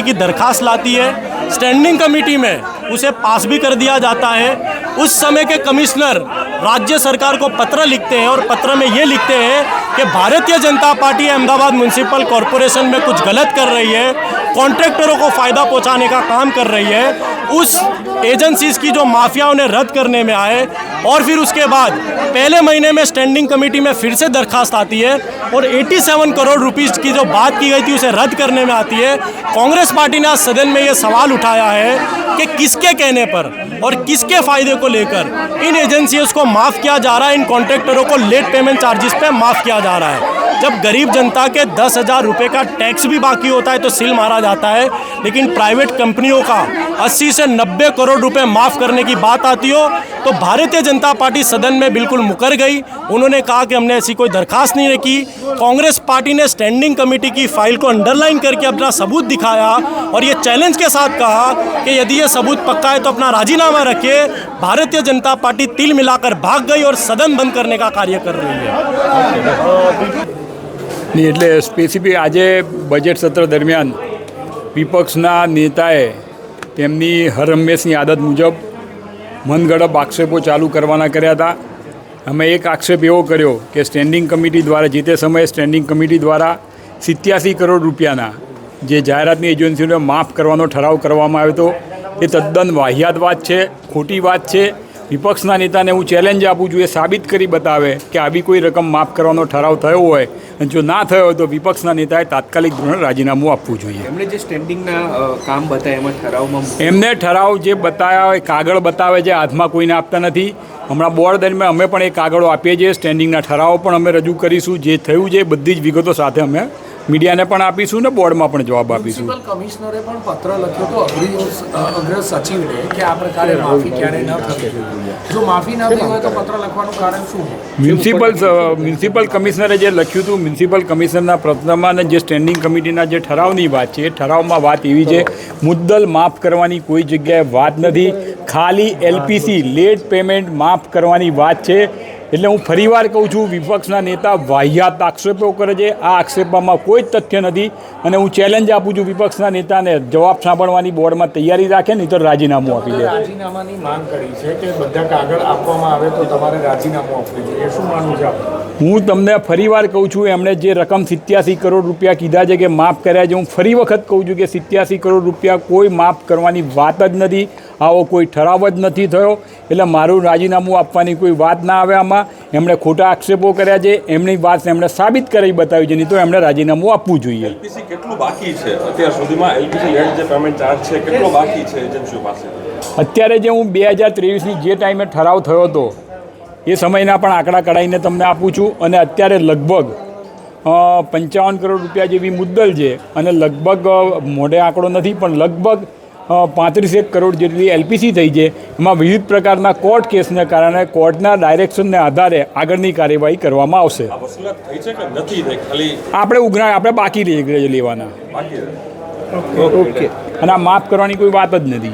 करने की दरखास्त लाती है स्टैंडिंग कमेटी में उसे पास भी कर दिया जाता है उस समय के कमिश्नर राज्य सरकार को पत्र लिखते हैं और पत्र में ये लिखते हैं कि Bharatiya Janata party Ahmedabad municipal corporation में कुछ गलत कर रही है कॉन्ट्रैक्टरों को फ़ायदा पहुँचाने का काम कर रही है, उस एजेंसीज की जो माफिया उन्हें रद्द करने में आए, और फिर उसके बाद पहले महीने में स्टैंडिंग कमेटी में फिर से दरखास्त आती है, और 87 करोड़ रुपीस की जो बात की गई थी उसे रद्द करने में आती है, कांग्रेस पार्टी ने आज सदन में ये सवाल उठाया है कि किसके कहने पर और किसके फ़ायदे को लेकर इन एजेंसीज को माफ़ किया जा रहा है, इन कॉन्ट्रैक्टरों को लेट पेमेंट चार्जेस पे माफ़ किया जा रहा है जब गरीब जनता के दस हज़ार रुपये का टैक्स भी बाकी होता है तो सिल मारा जाता है। लेकिन प्राइवेट कंपनियों का 80 से 90 करोड़ रुपए माफ़ करने की बात आती हो तो भारतीय जनता पार्टी सदन में बिल्कुल मुकर गई। उन्होंने कहा कि हमने ऐसी कोई दरखास्त नहीं रखी। कांग्रेस पार्टी ने स्टैंडिंग कमेटी की फ़ाइल को अंडरलाइन करके अपना सबूत दिखाया और ये चैलेंज के साथ कहा कि यदि ये सबूत पक्का है तो अपना राजीनामा रखिए। भारतीय जनता पार्टी तिल मिलाकर भाग गई और सदन बंद करने का कार्य कर रही है। નહીં એટલે સ્પેસિફિક આજે બજેટ સત્ર દરમિયાન વિપક્ષના નેતાએ તેમની હર હંમેશની આદત મુજબ મનગડપ આક્ષેપો ચાલુ કરવાના કર્યા હતા. અમે એક આક્ષેપ એવો કર્યો કે સ્ટેન્ડિંગ કમિટી દ્વારા જે તે સમયે સ્ટેન્ડિંગ કમિટી દ્વારા સિત્યાસી કરોડ રૂપિયાના જે જાહેરાતની એજન્સીઓને માફ કરવાનો ઠરાવ કરવામાં આવ્યો હતો, એ તદ્દન વાહિયાત વાત છે, ખોટી વાત છે. વિપક્ષના નેતાને હું ચેલેન્જ આપું છું એ સાબિત કરી બતાવે કે આવી કોઈ રકમ માફ કરવાનો ઠરાવ થયો હોય. અને જો ના થયો હોય તો વિપક્ષના નેતાએ તાત્કાલિક ધોરણે રાજીનામું આપવું જોઈએ. એમણે જે સ્ટેન્ડિંગના કામ બતાવ્યા એમાં ઠરાવમાં એમને ઠરાવ જે બતાવ્યા હોય કાગળ બતાવે છે હાથમાં કોઈને આપતા નથી. હમણાં બોર્ડ દરમિયાન અમે પણ એ કાગળો આપીએ છીએ. સ્ટેન્ડિંગના ઠરાવો પણ અમે રજૂ કરીશું. જે થયું છે એ બધી જ વિગતો સાથે અમે મીડિયાને પણ આપીશું ને બોર્ડમાં પણ જવાબ આપીશું. મ્યુનિસિપલ કમિશનરે પણ પત્ર લખ્યો હતો અગ્ર સચિવને કે આ પ્રકારે માફી ક્યારે ન થવી જો માફી ન થઈ હોય તો પત્ર લખવાનું કારણ શું મ્યુનિસિપલ મ્યુનિસિપલ કમિશનરે જે લખ્યું હતું મ્યુનિસિપલ કમિશનરના પ્રશ્નમાં અને જે સ્ટેન્ડિંગ કમિટીના જે ઠરાવની વાત છે એ ઠરાવમાં વાત એવી છે મુદ્દલ માફ કરવાની કોઈ જગ્યાએ વાત નથી. ખાલી એલપીસી લેટ પેમેન્ટ માફ કરવાની વાત છે. એટલે હું ફરીવાર કહું છું વિપક્ષના નેતા વાહિયાત આક્ષેપો કરે છે. આ આક્ષેપમાં કોઈ જ તથ્ય નથી અને હું ચેલેન્જ આપું છું વિપક્ષના નેતાને જવાબ સાંભળવાની બોર્ડમાં તૈયારી રાખે નહીં તો રાજીનામું આપી દે. રાજીનામાની માંગ કરી છે કે બધા કાગળ આપવામાં આવે તો તમારે રાજીનામું આપવું જોઈએ. શું માનવું છે હું તમને ફરીવાર કહું છું એમણે જે રકમ સિત્યાસી કરોડ રૂપિયા કીધા છે કે માફ કર્યા છે હું ફરી વખત કહું છું કે સિત્યાસી કરોડ રૂપિયા કોઈ માફ કરવાની વાત જ નથી. આવો કોઈ ઠરાવ જ નથી થયો. એટલે મારું રાજીનામું આપવાની કોઈ વાત ના આવે આમાં. એમણે ખોટા આક્ષેપો કર્યા છે. એમની વાત એમણે સાબિત કરી બતાવી છે. નહીં તો એમણે રાજીનામું આપવું જોઈએ. એલપીસી કેટલું બાકી છે? અત્યાર સુધીમાં એલપીસી લેટ જે પેમેન્ટ ચાર્જ છે કેટલો બાકી છે એજન્સીઓ પાસે? અત્યારે જે હું બે હજાર ત્રેવીસની જે ટાઈમે ઠરાવ થયો હતો એ સમયના પણ આંકડા કઢાઈને તમને આપું છું. અને અત્યારે લગભગ પંચાવન કરોડ રૂપિયા જેવી મુદ્દલ છે. અને લગભગ મોઢે આંકડો નથી પણ લગભગ પાંત્રીસેક કરોડ જેટલી એલપીસી થઈ છે. એમાં વિવિધ પ્રકારના કોર્ટ કેસને કારણે કોર્ટના ડાયરેક્શનને આધારે આગળની કાર્યવાહી કરવામાં આવશે. આ વસૂલાત થઈ છે કે નથી? આપણે ઉઘરા આપણે બાકી લઈ લેવાના. ઓકે. અને આ માફ કરવાની કોઈ વાત જ નથી.